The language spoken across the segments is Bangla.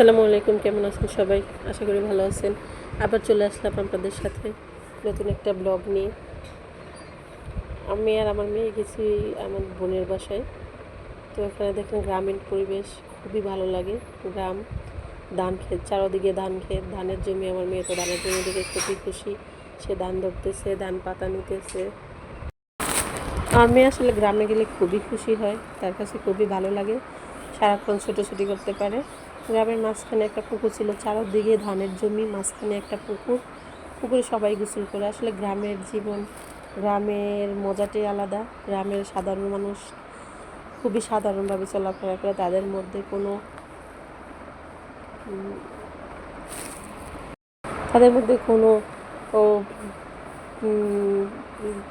আসসালামু আলাইকুম, কেমন আছেন সবাই? আশা করি ভালো আছেন। আবার চলে আসলাম আপনাদের সাথে নতুন একটা ব্লগ নিয়ে। আমি আর আমার মেয়ে গেছি আমার বোনের বাসায়। তো এখানে দেখেন গ্রামীণ পরিবেশ, খুবই ভালো লাগে। গ্রাম, ধান ক্ষেত, চারোদিকে ধান ক্ষেত, ধানের জমি আমার মেয়ে তো ধানের জমি দেখে খুবই খুশি। সে ধান ধরতেছে, ধান পাতা নিতেছে। আমার মেয়ে আসলে গ্রামে গেলে খুবই খুশি হয়, তার কাছে খুবই ভালো লাগে। সারাক্ষণ ছুটোছুটি করতে পারে। গ্রামের মাঝখানে একটা পুকুর ছিল, চারদিকে ধানের জমি, মাঝখানে একটা পুকুর। পুকুরে সবাই গোসল করে। আসলে গ্রামের জীবন, গ্রামের মজাটাই আলাদা। গ্রামের সাধারণ মানুষ খুবই সাধারণভাবে চলাফেরা করে। তাদের মধ্যে কোনো তাদের মধ্যে কোনো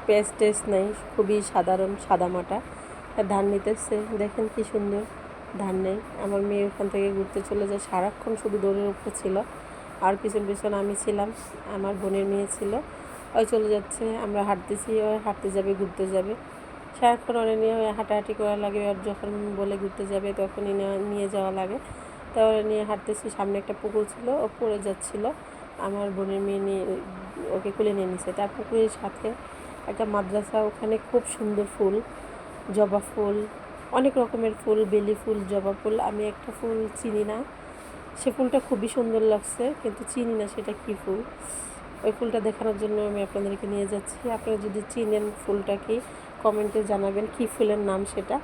পেস্ট টেস্ট নেই। খুবই সাধারণ, সাদামাটা। ধান নিতেছে। দেখেন কি সুন্দর। ধান নেই। আমার মেয়ে ওখান থেকে ঘুরতে চলে যায়। সারাক্ষণ শুধু দৌড়ের উপরে ছিল। আর পিছন পিছন আমি ছিলাম। আমার বোনের মেয়ে ছিল। ওই চলে যাচ্ছে। আমরা হাঁটতেছি। ওই হাঁটতে যাবে, ঘুরতে যাবে। সারাক্ষণ ওরা নিয়ে হাঁটাহাঁটি করা লাগে। আর যখন বলে ঘুরতে যাবে, তখনই নিয়ে যাওয়া লাগে। তো ওরা নিয়ে হাঁটতেছি। সামনে একটা পুকুর ছিল। ও পড়ে যাচ্ছিল। আমার বোনের মেয়ে নিয়ে ওকে কুলে নিয়ে নিছে। তার পুকুরের সাথে একটা মাদ্রাসা। ওখানে খুব সুন্দর ফুল, জবা ফুল অনেক রকমের ফুল, বেলি ফুল, জবা ফুল। আমি একটা ফুল চিনি না। সে ফুলটা খুবই সুন্দর লাগছে, কিন্তু চিনি না সেটা কী ফুল। ওই ফুলটা দেখানোর জন্য আমি আপনাদেরকে নিয়ে যাচ্ছি। আপনারা যদি চিনেন ফুলটা কি কমেন্টে জানাবেন কি ফুলের নাম সেটা।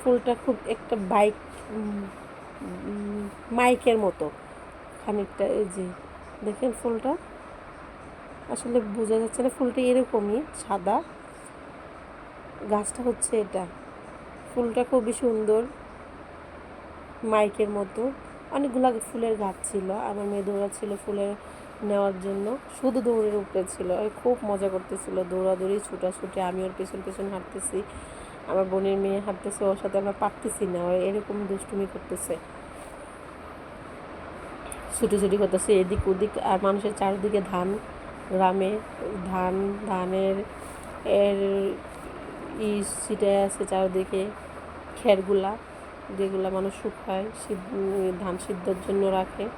ফুলটা খুব একটা বাইক মাইকের মতো। খানিকটা এই যে, দেখেন ফুলটা? আসলে বোঝা যাচ্ছে না ফুলটা এরকমই সাদা। গাছটা হচ্ছে এটা। ফুলটা খুবই সুন্দর। মাইকের মতো। অনেকগুলো ফুলের গাছ ছিল। আমার মেয়ে দৌড়াচ্ছিল ফুলের নেওয়ার জন্য। শুধু দৌড়ের উপরে ছিল। ওই খুব মজা করতেছিল দৌড়াদৌড়ি, ছুটাছুটি। আমি ওর পেছন পেছন হাঁটতেছি। আমার বোনের মেয়ে হাঁটতেছে, ওর সাথে আমরা পারতেছি না। ও এরকম দুষ্টুমি করতেছে। ছুটোছুটি করতেছে এদিক ওদিক। আর মানুষের চারিদিকে ধান গ্রামে ধান, ধানের এর ই ছিটে আছে চারিদিকে খেরগুলা, যেগুলা মানুষ শুকায় ধান সিদ্ধর জন্য রাখে।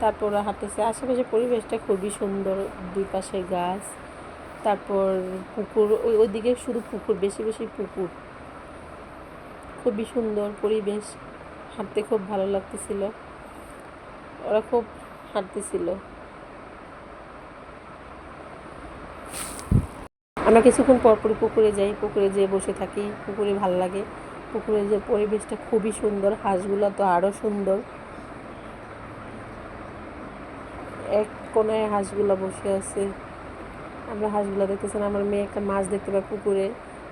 তারপর হাঁটতেছে আশেপাশে পরিবেশটা খুবই সুন্দর, দুই পাশে গাছ। তারপর পুকুর, ওই, ওইদিকে শুধু পুকুর, বেশি বেশি পুকুর। খুবই সুন্দর পরিবেশ, হাঁটতে খুব ভালো লাগতেছিল। ওরা খুব হাঁটতেছিল। আমরা কিছুক্ষণ পরপরই পুকুরে যাই, পুকুরে যেয়ে বসে থাকি। পুকুরে ভালো লাগে। পুকুরে যে পরিবেশটা খুবই সুন্দর, হাঁসগুলো তো আরও সুন্দর। এক কোনায় হাঁসগুলো বসে আছে। আমরা হাঁসগুলো দেখতেছেন আমার মেয়ে একটা মাছ দেখতে পাই পুকুরে।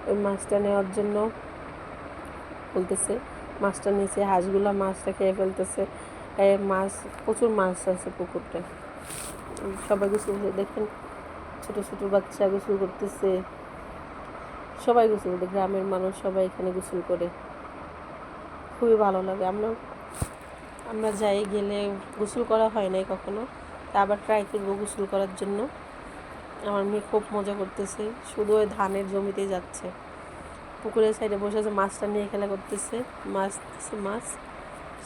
ওই মাছটা নেওয়ার জন্য বলতেছে, মাছটা নিচে, হাঁসগুলো মাছটা খেয়ে ফেলতেছে। মাছ, প্রচুর মাছ আছে পুকুরটা সবাই কিছু দেখেন। ছোট ছোট বাচ্চা গোসল করতেছে। সবাই গোসল করে, গ্রামের মানুষ সবাই এখানে গোসল করে। খুবই ভালো লাগে। আমরা আমরা যাই গেলে গোসল করা হয় নাই কখনো, তা আবার ট্রাই করব গোসল করার জন্য। আমার মেয়ে খুব মজা করতেছে, শুধু ওই ধানের জমিতেই যাচ্ছে। পুকুরের সাইডে বসে আছে, মাছটা নিয়ে খেলা করতেছে। মাছ মাছ,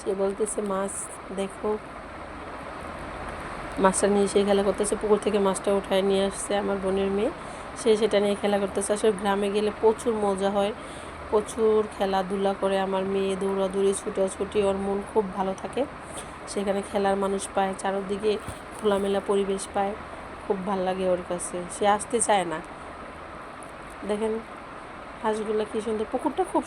সে বলতেছে, মাছ দেখো। মাছটা নিয়ে সে খেলা করতেছে, পুকুর থেকে মাছটা উঠায় নিয়ে আসছে আমার বোনের মেয়ে। সে সেটা নিয়ে খেলা করতেছে। আসলে গ্রামে গেলে প্রচুর মজা হয়, প্রচুর খেলাধুলা করে। আমার মেয়ে দৌড়াদৌড়ি, ছুটাছুটি, ওর মন খুব ভালো থাকে। সেখানে খেলার মানুষ পায়, চারদিকে খোলামেলা পরিবেশ পায়। খুব ভালো লাগে ওর কাছে। সে আসতে চায় না। দেখেন, হাঁসগুলো কি সুন্দর। পুকুরটা খুব